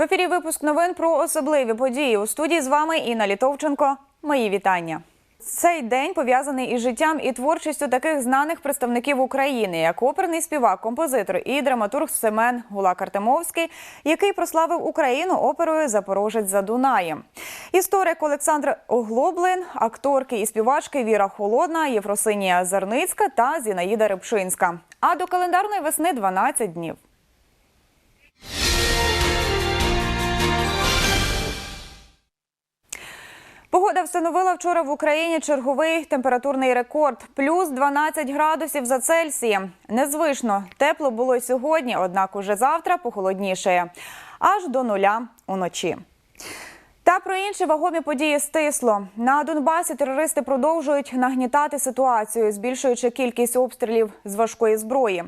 В ефірі випуск новин про особливі події. У студії з вами Інна Літовченко. Мої вітання. Цей день пов'язаний із життям і творчістю таких знаних представників України, як оперний співак, композитор і драматург Семен Гулак-Артемовський, який прославив Україну оперою Запорожець за Дунаєм. Історик Олександр Оглоблин, акторки і співачки Віра Холодна, Єфросинія Зерницька та Зінаїда Рибчинська. А до календарної весни 12 днів. Погода встановила вчора в Україні черговий температурний рекорд плюс 12 градусів за Цельсієм. Незвично тепло було сьогодні, однак уже завтра похолодніше, аж до нуля уночі. Та про інші вагомі події стисло. На Донбасі терористи продовжують нагнітати ситуацію, збільшуючи кількість обстрілів з важкої зброї.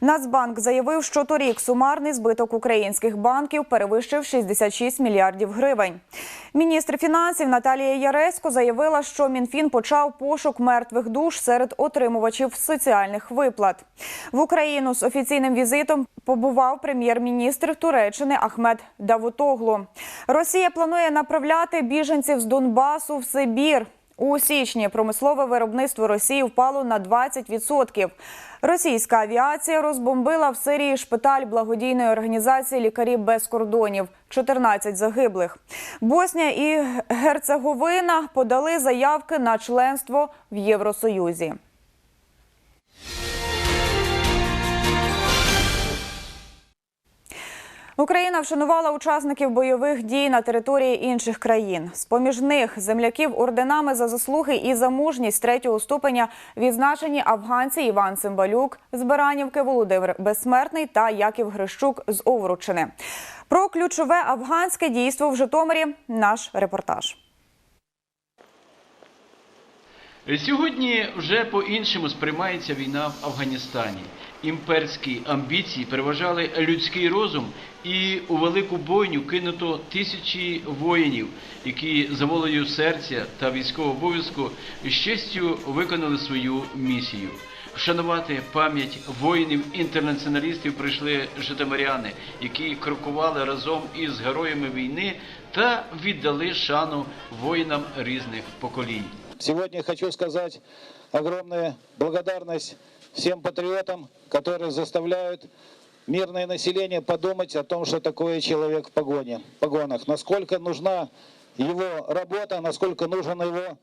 Нацбанк заявив, що торік сумарний збиток українських банків перевищив 66 мільярдів гривень. Міністр фінансів Наталія Яресько заявила, що Мінфін почав пошук мертвих душ серед отримувачів соціальних виплат. В Україну з офіційним візитом побував прем'єр-міністр Туреччини Ахмед Давутоглу. Росія планує направляти біженців з Донбасу в Сибір. У січні промислове виробництво Росії впало на 20%. Російська авіація розбомбила в Сирії шпиталь благодійної організації Лікарі без кордонів. 14 загиблих. Боснія і Герцеговина подали заявки на членство в Євросоюзі. Україна вшанувала учасників бойових дій на території інших країн. З поміж них земляків орденами за заслуги і за мужність третього ступеня відзначені афганці Іван Цимбалюк з Баранівки, Володимир Безсмертний та Яків Грищук з Овручини. Про ключове афганське дійство в Житомирі наш репортаж. Сьогодні вже по-іншому сприймається війна в Афганістані. Імперські амбіції переважали людський розум, і у велику бойню кинуто тисячі воїнів, які за волею серця та військового обов'язку з честю виконали свою місію. Вшанувати пам'ять воїнів-інтернаціоналістів прийшли житомиряни, які крокували разом із героями війни та віддали шану воїнам різних поколінь. Сегодня хочу сказать огромную благодарность всем патриотам, которые заставляют мирное население подумать о том, что такое человек в погоне, погонах, насколько нужна его работа, насколько нужен его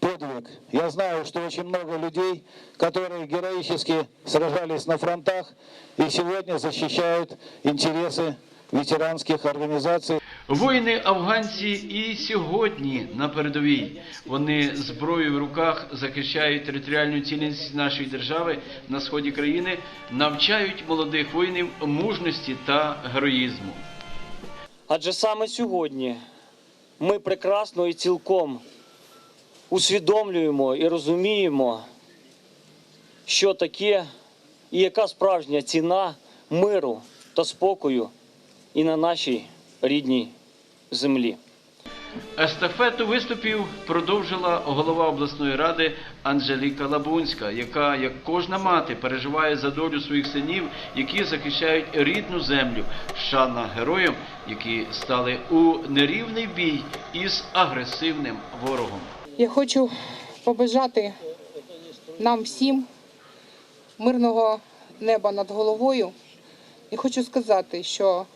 подвиг. Я знаю, что очень много людей, которые героически сражались на фронтах и сегодня защищают интересы ветеранских организаций. Воїни афганці і сьогодні на передовій. Вони зброєю в руках захищають територіальну цілісність нашої держави на сході країни, навчають молодих воїнів мужності та героїзму. Адже саме сьогодні ми прекрасно і цілком усвідомлюємо і розуміємо, що таке і яка справжня ціна миру та спокою і на нашій рідній землі. Естафету виступів продовжила голова обласної ради Анжеліка Лабунська, яка, як кожна мати, переживає за долю своїх синів, які захищають рідну землю. Шана героям, які стали у нерівний бій із агресивним ворогом. Я хочу побажати нам всім мирного неба над головою. І хочу сказати, що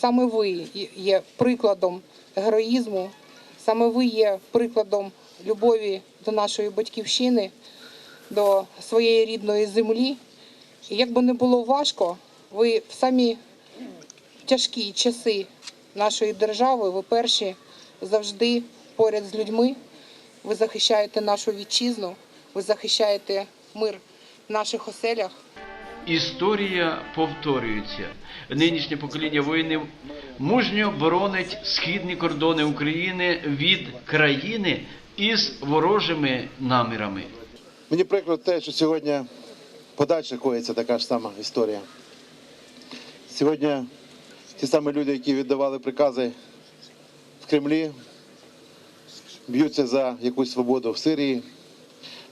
саме ви є прикладом героїзму, саме ви є прикладом любові до нашої батьківщини, до своєї рідної землі. І як би не було важко, ви в самі тяжкі часи нашої держави, ви перші завжди поряд з людьми. Ви захищаєте нашу вітчизну, ви захищаєте мир в наших оселях. Історія повторюється. Нинішнє покоління воїнів мужньо боронить східні кордони України від країни із ворожими намірами. Мені прикро те, що сьогодні подальше коїться така ж сама історія. Сьогодні ті самі люди, які віддавали прикази в Кремлі, б'ються за якусь свободу в Сирії.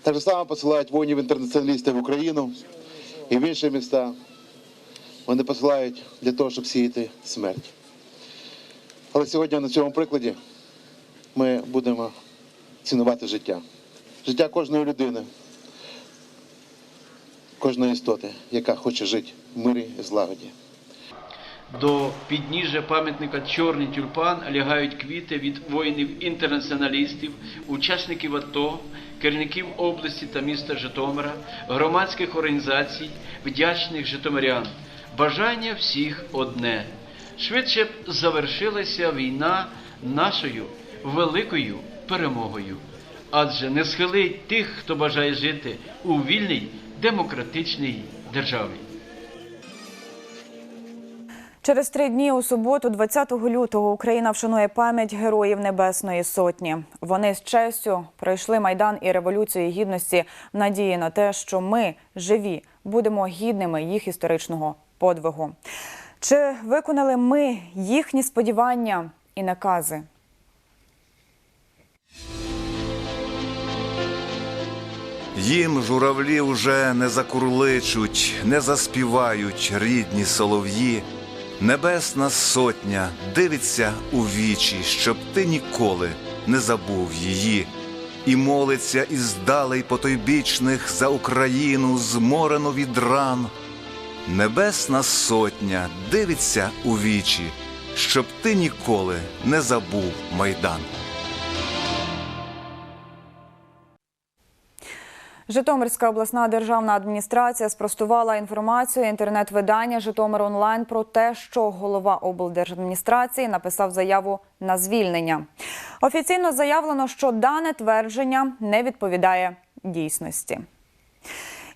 Так само посилають воїнів-інтернаціоналістів в Україну і в інші міста. Вони посилають для того, щоб сіяти смерть. Але сьогодні на цьому прикладі ми будемо цінувати життя. Життя кожної людини, кожної істоти, яка хоче жити в мирі і злагоді. До підніжжя пам'ятника Чорний тюльпан лягають квіти від воїнів-інтернаціоналістів, учасників АТО, керівників області та міста Житомира, громадських організацій, вдячних житомирян. Бажання всіх одне. Швидше б завершилася війна нашою великою перемогою. Адже не схилить тих, хто бажає жити у вільній демократичній державі. Через три дні у суботу, 20 лютого, Україна вшанує пам'ять героїв Небесної Сотні. Вони з честю пройшли майдан і революцію гідності в надії на те, що ми живі будемо гідними їх історичного подвигу. Чи виконали ми їхні сподівання і накази? Їм журавлі вже не закурличуть, не заспівають рідні солов'ї. Небесна сотня дивиться у вічі, щоб ти ніколи не забув її, і молиться із далей потойбічних за Україну, зморену від ран. Небесна сотня дивиться у вічі, щоб ти ніколи не забув майдан. Житомирська обласна державна адміністрація спростувала інформацію інтернет-видання Житомир онлайн про те, що голова облдержадміністрації написав заяву на звільнення. Офіційно заявлено, що дане твердження не відповідає дійсності.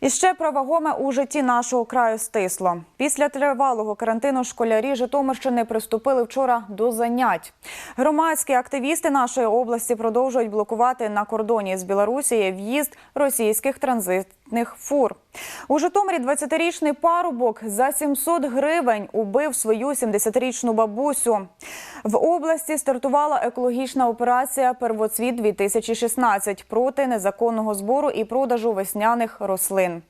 І ще про вагоме у житті нашого краю стисло. Після тривалого карантину школярі Житомирщини приступили вчора до занять. Громадські активісти нашої області продовжують блокувати на кордоні з Білорусією в'їзд російських транзитних фур. У Житомирі 20-річний парубок за 700 гривень убив свою 70-річну бабусю. В області стартувала екологічна операція Первоцвіт 2016 проти незаконного збору і продажу весняних рослин.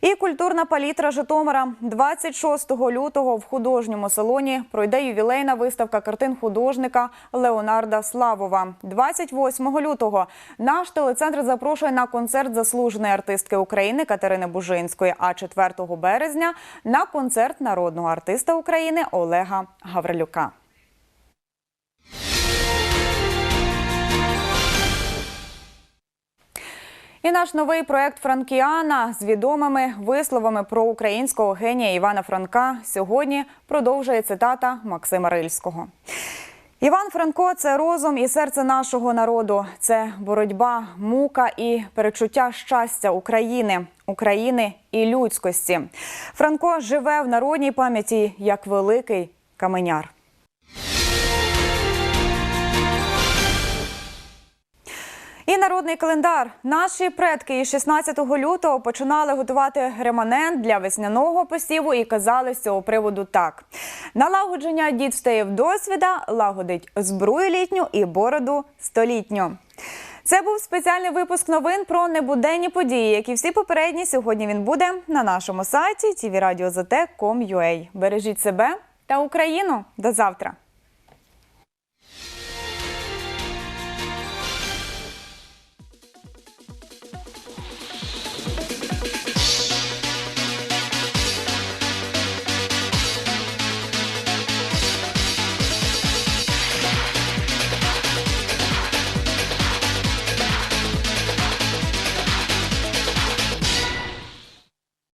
І культурна палітра Житомира 26 лютого в художньому салоні пройде ювілейна виставка картин художника Леонарда Славова. 28 лютого наш телецентр запрошує на концерт заслуженої артистки України Катерини Бужинської. А 4 березня на концерт народного артиста України Олега Гаврилюка. І наш новий проект Франкіана з відомими висловами про українського генія Івана Франка сьогодні продовжує цитата Максима Рильського. Іван Франко це розум і серце нашого народу. Це боротьба, мука і перечуття щастя України, України і людськості. Франко живе в народній пам'яті як великий каменяр. І народний календар. Наші предки із 16 лютого починали готувати реманент для весняного посіву і казали з цього приводу так: налагодження дід встає в досвіда, лагодить збрую літню і бороду столітню. Це був спеціальний випуск новин про небуденні події, як і всі попередні. Сьогодні він буде на нашому сайті tvradio.zt.com.ua. Бережіть себе та Україну. До завтра.